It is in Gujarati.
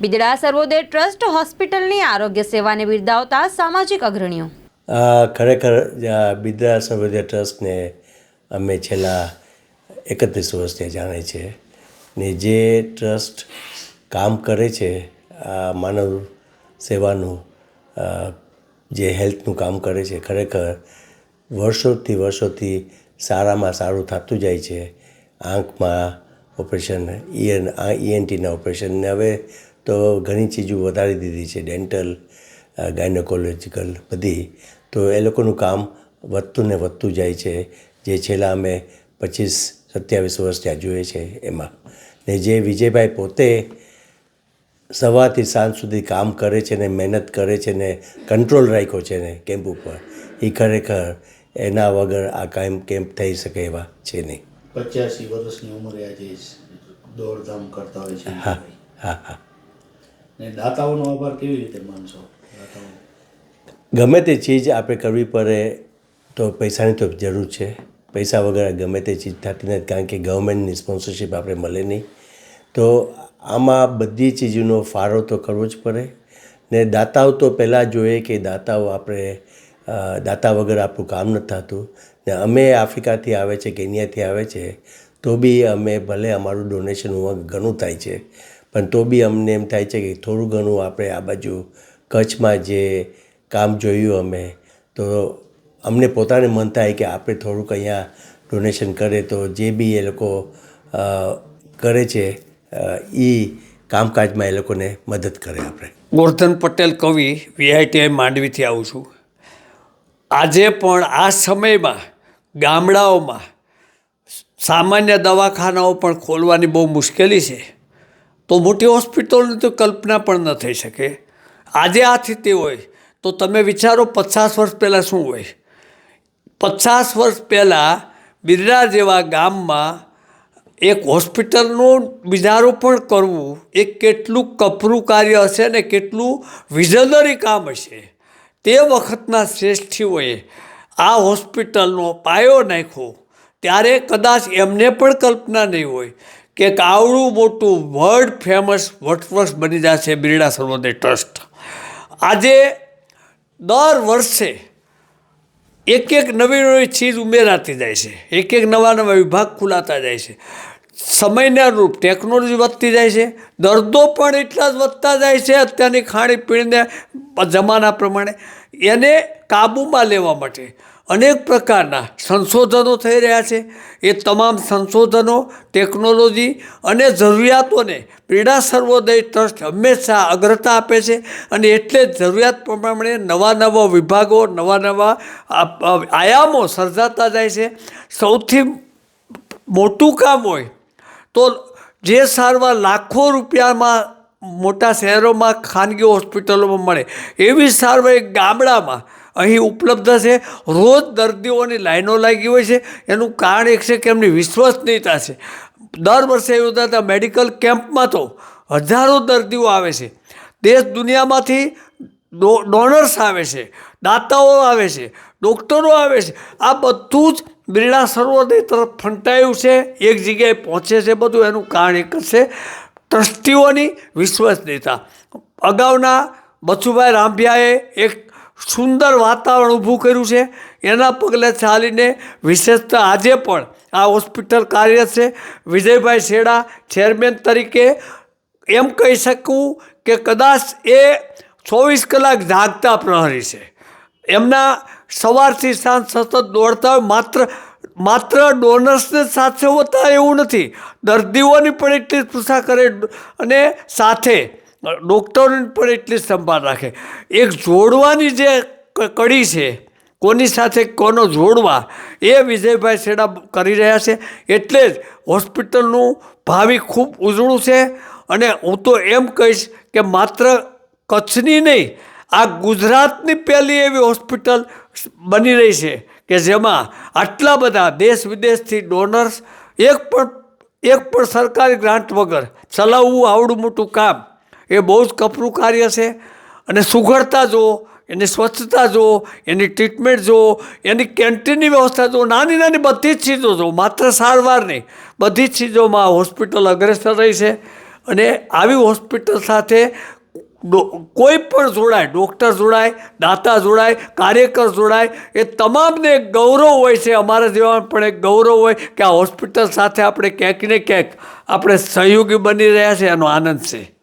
બિદડા સર્વોદય ટ્રસ્ટ હોસ્પિટલની આરોગ્ય સેવાને બિરદાવતા સામાજિક અગ્રણીઓ. ખરેખર બિદડા સર્વોદય ટ્રસ્ટને અમે છેલ્લા એકત્રીસ વર્ષથી જાણે છે ને જે ટ્રસ્ટ કામ કરે છે માનવ સેવાનું જે હેલ્થનું કામ કરે છે, ખરેખર વર્ષોથી વર્ષોથી સારામાં સારું થતું જાય છે. આંખમાં ઓપરેશન ઈએન આ ઈએનટીના ઓપરેશન ને હવે તો ઘણી ચીજો વધારી દીધી છે ડેન્ટલ ગાયનોકોલોજીકલ બધી. તો એ લોકોનું કામ વધતું ને વધતું જાય છે. જે છેલ્લા અમે પચીસ સત્યાવીસ વર્ષ ત્યાં જોઈએ છે એમાં. ને જે વિજયભાઈ પોતે સવારથી સાંજ સુધી કામ કરે છે ને મહેનત કરે છે ને કંટ્રોલ રાખ્યો છે ને કેમ્પ ઉપર એ ખરેખર એના વગર આ કાયમ કેમ્પ થઈ શકે એવા છે નહીં. પચાસી વર્ષની ઉંમરે આજે દોડધામ કરતા હોય છે હા હા હા. દાતાઓનો આભાર કેવી રીતે માનશો? ગમે તે ચીજ આપણે કરવી પડે તો પૈસાની તો જરૂર છે. પૈસા વગર ગમે તે ચીજ થતી નથી, કારણ કે ગવર્મેન્ટની સ્પોન્સરશિપ આપણે મળે નહીં. તો આમાં બધી ચીજોનો ફાળો તો કરવો જ પડે. ને દાતાઓ તો પહેલાં જોઈએ કે દાતાઓ આપણે દાતા વગર આપણું કામ નથી થતું. ને અમે આફ્રિકાથી આવે છે, કેન્યાથી આવે છે, તો બી અમે ભલે અમારું ડોનેશન ઘણું થાય છે. પણ તો બી અમને એમ થાય છે કે થોડું ઘણું આપણે આ બાજુ કચ્છમાં જે કામ જોયું અમે, તો અમને પોતાને મન થાય કે આપણે થોડુંક અહીંયા ડોનેશન કરે તો જે બી એ લોકો કરે છે એ કામકાજમાં એ લોકોને મદદ કરે આપણે. ગોરધન પટેલ કવિ વીઆઈટીઆઈ માંડવીથી આવું છું. આજે પણ આ સમયમાં ગામડાઓમાં સામાન્ય દવાખાનાઓ પણ ખોલવાની બહુ મુશ્કેલી છે. તો મોટી હોસ્પિટલની તો કલ્પના પણ ન થઈ શકે. આજે આ સ્થિતિ હોય તો તમે વિચારો પચાસ વર્ષ પહેલાં શું હોય? પચાસ વર્ષ પહેલાં બિરડા જેવા ગામમાં એક હોસ્પિટલનું બિજારો પણ કરવું, એ કેટલું કપરું કાર્ય હશે ને કેટલું વિઝનરી કામ હશે, તે વખતના શ્રેષ્ઠીઓએ આ હોસ્પિટલનો પાયો નાખ્યો. ત્યારે કદાચ એમને પણ કલ્પના નહીં હોય. કે આવડું મોટું વર્લ્ડ ફેમસ વટવર્સ બની જશે બિરડા સર્વોદય ટ્રસ્ટ. આજે દર વર્ષે એક એક નવી નવી ચીજ ઉમેરાતી જાય છે. એક એક નવા નવા વિભાગ ખુલાતા જાય છે. સમયને અનુરૂપ ટેકનોલોજી વધતી જાય છે. દર્દો પણ એટલા જ વધતા જાય છે અત્યારની ખાણીપીણીને જમાના પ્રમાણે. એને કાબૂમાં લેવા માટે અનેક પ્રકારના સંશોધનો થઈ રહ્યા છે. એ તમામ સંશોધનો, ટેકનોલોજી અને જરૂરિયાતોને પીડા સર્વોદય ટ્રસ્ટ હંમેશા અગ્રતા આપે છે અને એટલે જરૂરિયાત પ્રમાણે નવા નવા વિભાગો, નવા નવા આયામો સર્જાતા જાય છે. સૌથી મોટું કામ હોય તો જે સારવાર લાખો રૂપિયામાં મોટા શહેરોમાં ખાનગી હોસ્પિટલોમાં મળે એવી સારવાર ગામડામાં અહીં ઉપલબ્ધ છે. રોજ દર્દીઓની લાઈનો લાગી હોય છે. એનું કારણ એક છે કે એમની વિશ્વસનીયતા છે. દર વર્ષે યોજાતા મેડિકલ કેમ્પમાં તો હજારો દર્દીઓ આવે છે. દેશ દુનિયામાંથી ડોનર્સ આવે છે. દાતાઓ આવે છે. ડૉક્ટરો આવે છે. આ બધું જ બિરડા સર્વોદય તરફ ફંટાયું છે. એક જગ્યાએ પહોંચે છે બધું. એનું કારણ એક જ છે ટ્રસ્ટીઓની વિશ્વસનીયતા. અગાઉના બચુભાઈ રામભિયાએ એક સુંદર વાતાવરણ ઊભું કર્યું છે. એના પગલે ચાલીને વિશેષતા આજે પણ આ હોસ્પિટલ કાર્યરત છે. વિજયભાઈ શેડા, ચેરમેન તરીકે એમ કહી શકું કે કદાચ એ ચોવીસ કલાક જાગતા પ્રહરી છે. એમના સવારથી સાંજ સતત દોડતા હોય, માત્ર માત્ર ડોનર્સને સાથે હોતા એવું નથી. દર્દીઓની પણ એટલી જ કરે અને સાથે ડૉક્ટરોની પણ એટલી સંભાળ રાખે. એક જોડવાની જે કડી છે, કોની સાથે કોનો જોડવા, એ વિજયભાઈ શેડા કરી રહ્યા છે. એટલે જ હોસ્પિટલનું ભાવિ ખૂબ ઉજળું છે અને હું તો એમ કહીશ કે માત્ર કચ્છની નહીં, આ ગુજરાતની પહેલી એવી હોસ્પિટલ બની રહી છે કે જેમાં આટલા બધા દેશ વિદેશથી ડોનર્સ, એક પણ એક પણ સરકારી ગ્રાન્ટ વગર ચલાવવું આવડું મોટું કામ એ બહુ જ કપરું કાર્ય છે. અને સુઘડતા જુઓ, એની સ્વચ્છતા જુઓ, એની ટ્રીટમેન્ટ જુઓ, એની કેન્ટીનની વ્યવસ્થા જુઓ, નાની નાની બધી જ ચીજો જુઓ, માત્ર સારવાર નહીં, બધી જ ચીજોમાં હોસ્પિટલ અગ્રેસર રહી છે. અને આવી હોસ્પિટલ સાથે કોઈ પણ જોડાય ડૉક્ટર જોડાય, દાતા જોડાય, કાર્યકર જોડાય, એ તમામને એક ગૌરવ હોય છે, અમારા જેવા પણ એક ગૌરવ હોય કે આ હોસ્પિટલ સાથે આપણે ક્યાંક ને ક્યાંક આપણે સહયોગી બની રહ્યા છે, એનો આનંદ છે.